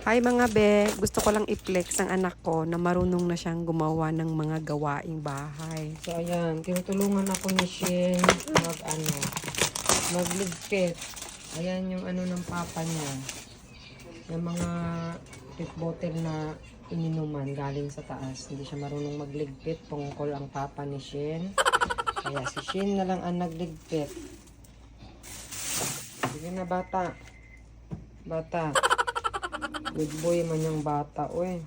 Hi mga be, gusto ko lang i-flex ang anak ko na marunong na siyang gumawa ng mga gawaing bahay. So, ayan. Tinutulungan ako ni Shin mag, ano, magligpit. Ayan yung ano ng papa niya. Yung mga tip bottle na ininuman galing sa taas. Hindi siya marunong magligpit. Tungkol ang papa ni Shin. Kaya si Shin na lang ang nagligpit. Sige na, bata. Bata. Good boy man yung bata, oy.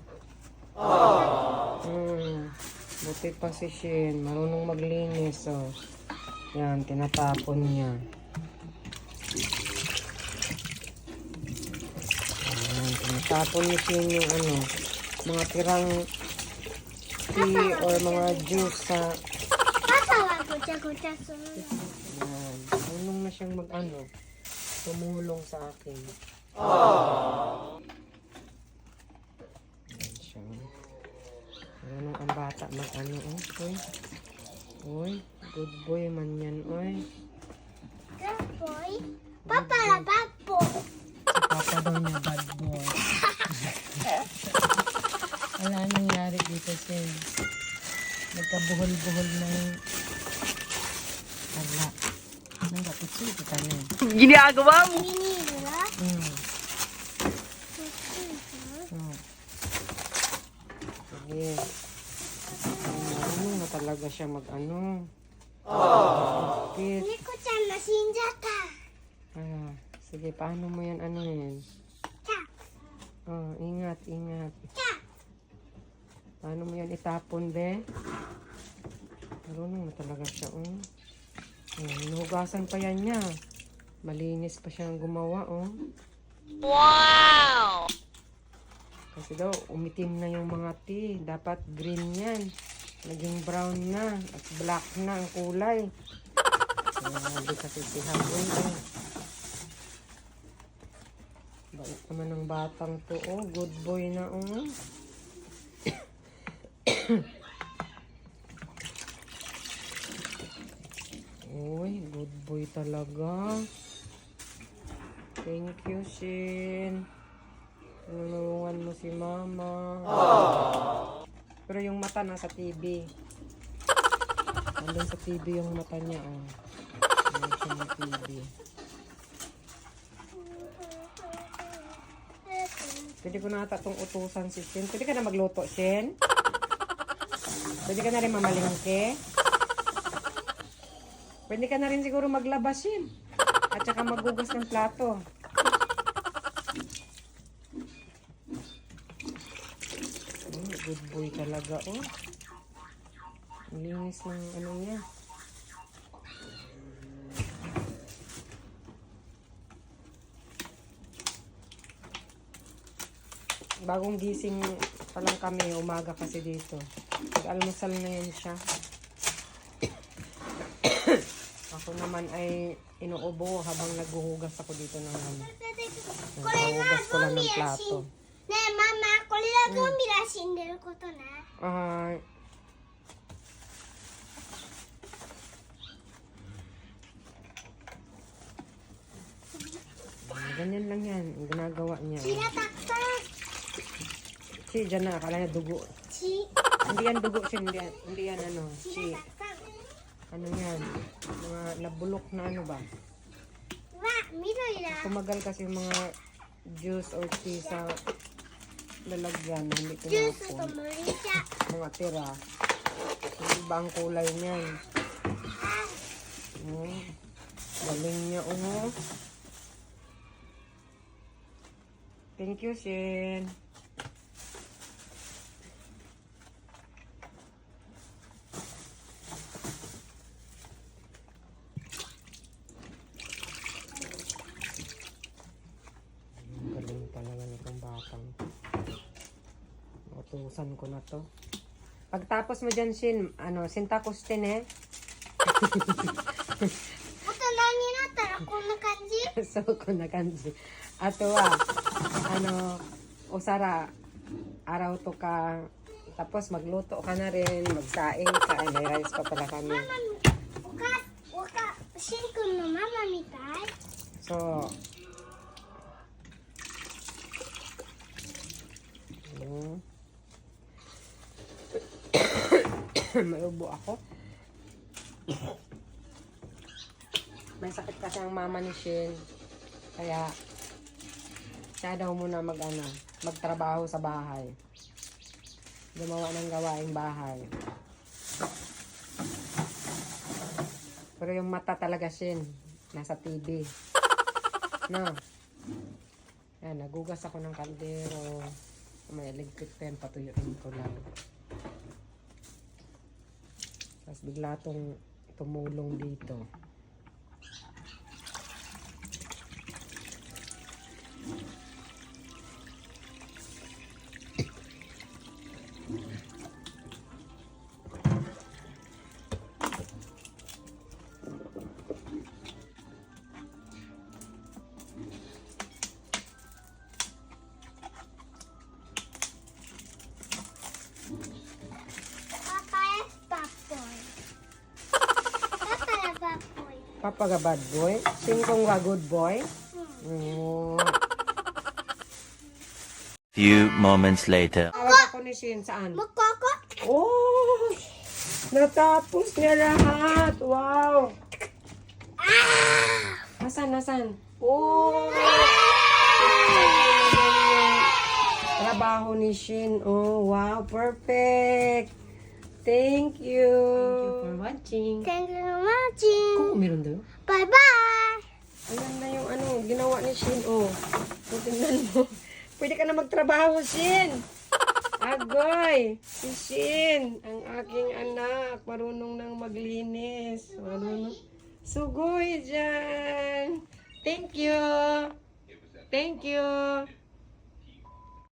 Mm, buti pa si Shin. Marunong maglinis, oh. Yan, tinatapon niya. Ayan, tinatapon ni Shin yung ano, mga tirang tea or mga juice sa... Ayan, marunong na siyang mag-ano, tumulong sa akin. Aww. Marunong ang bata mag-ano, oh. Eh. Uy. Uy, good boy man yan, oy. Good boy? Papa na bad boy. Papa daw niya bad boy. Wala nangyari dito, Sin. Nagkabuhol-buhol ng... Wala. Anong kapitsi kita na? Giniagawa mo? Giniagawa? Hmm. Hmm. Yes. Ano oh. na talaga siya mag-ano. Aww. Bakit? Nico-chan, masinja ka. Ah, sige, paano mo yan ano yan? Ka. Oh, ingat, ingat. Ka. Paano mo yan itapon, be? Marunong na talaga siya, oh. Ayan, hinuhugasan pa yan niya. Malinis pa siyang gumawa, oh. Wow! Kasi daw, umitim na yung mga tea. Dapat green yan. Naging brown na. At black na ang kulay. Grabe kasi si Habon, eh. Naman ng batang to, oh. Good boy na, oh. Uy, good boy talaga. Thank you, Shin. Tinulungan mo si Mama. Pero yung mata nasa TV. Nandun sa TV yung mata niya, oh. Nandun ng TV. Pwede ko na ata itong utusan si Shin. Pwede ka na magluto, Shin? Pwede ka na rin mamalingke? Pwede ka na rin siguro maglabas, Shin. At saka magugas ng plato. Oh, good boy talaga oh. Linis ng ano niya. Bagong gising pa lang kami, umaga kasi dito. Nag-almusal na yan siya. ako naman ay inuubo habang naghuhugas ako dito ng, ano. naghuhugas ko lang ng plato. んねえママこれがゾンビが死んでることね、 Ah, ganyan lang yan. Ang ginagawa niya. 血がたくさん Si, dyan na. Akala niya dugo. 血 Hindi yan dugo siya. Hindi yan, hindi yan ano. 血 Si, がたくさん ano yan. Mga nabulok na ano ba. うわ緑だ Tumagal kasi yung mga juice or tea sa lalagyan. Hindi ko na mga tira. Yung iba ang kulay niyan. Eh. Hmm. Galing niya, oh. Thank you, Shin. Bubuksan ko na to. Pagtapos mo dyan, Shin, ano, sintakos din eh. Ito na nina, tara ko na kanji. so, ko na kanji. Ato ah, ano, usara, araw to ka, tapos magluto ka na rin, magsaing ka, ay may rice pa pala kami. Mama, wakas, wakas, Shin ko na mama, mitay. So, mm. ubo ako. May sakit kasi ang mama ni Shin. Kaya, siya daw muna mag, ano, magtrabaho sa bahay. Gumawa ng gawaing bahay. Pero yung mata talaga Shin, nasa TV. No. Yan, nagugas ako ng kaldero. May electric pen, patuyuin ko lang. Tapos bigla tong tumulong dito. Papa ka bad boy? Singkong ka good boy? Few moments later. Tawag ako ni Shin saan? Mukoko. Oh! Natapos niya lahat! Wow! Nasaan, nasaan? Oh! Trabaho ni Shin. Oh, wow. Perfect. Thank you. Thank you for watching. Thank you for watching. Kung meron doon? Bye-bye. Ayan na yung ano, ginawa ni Shin. Oh, tingnan mo. Pwede ka na magtrabaho, Shin. Agoy, si Shin, ang aking anak, marunong nang maglinis. Marunong. Sugoy dyan. Thank you. Thank you.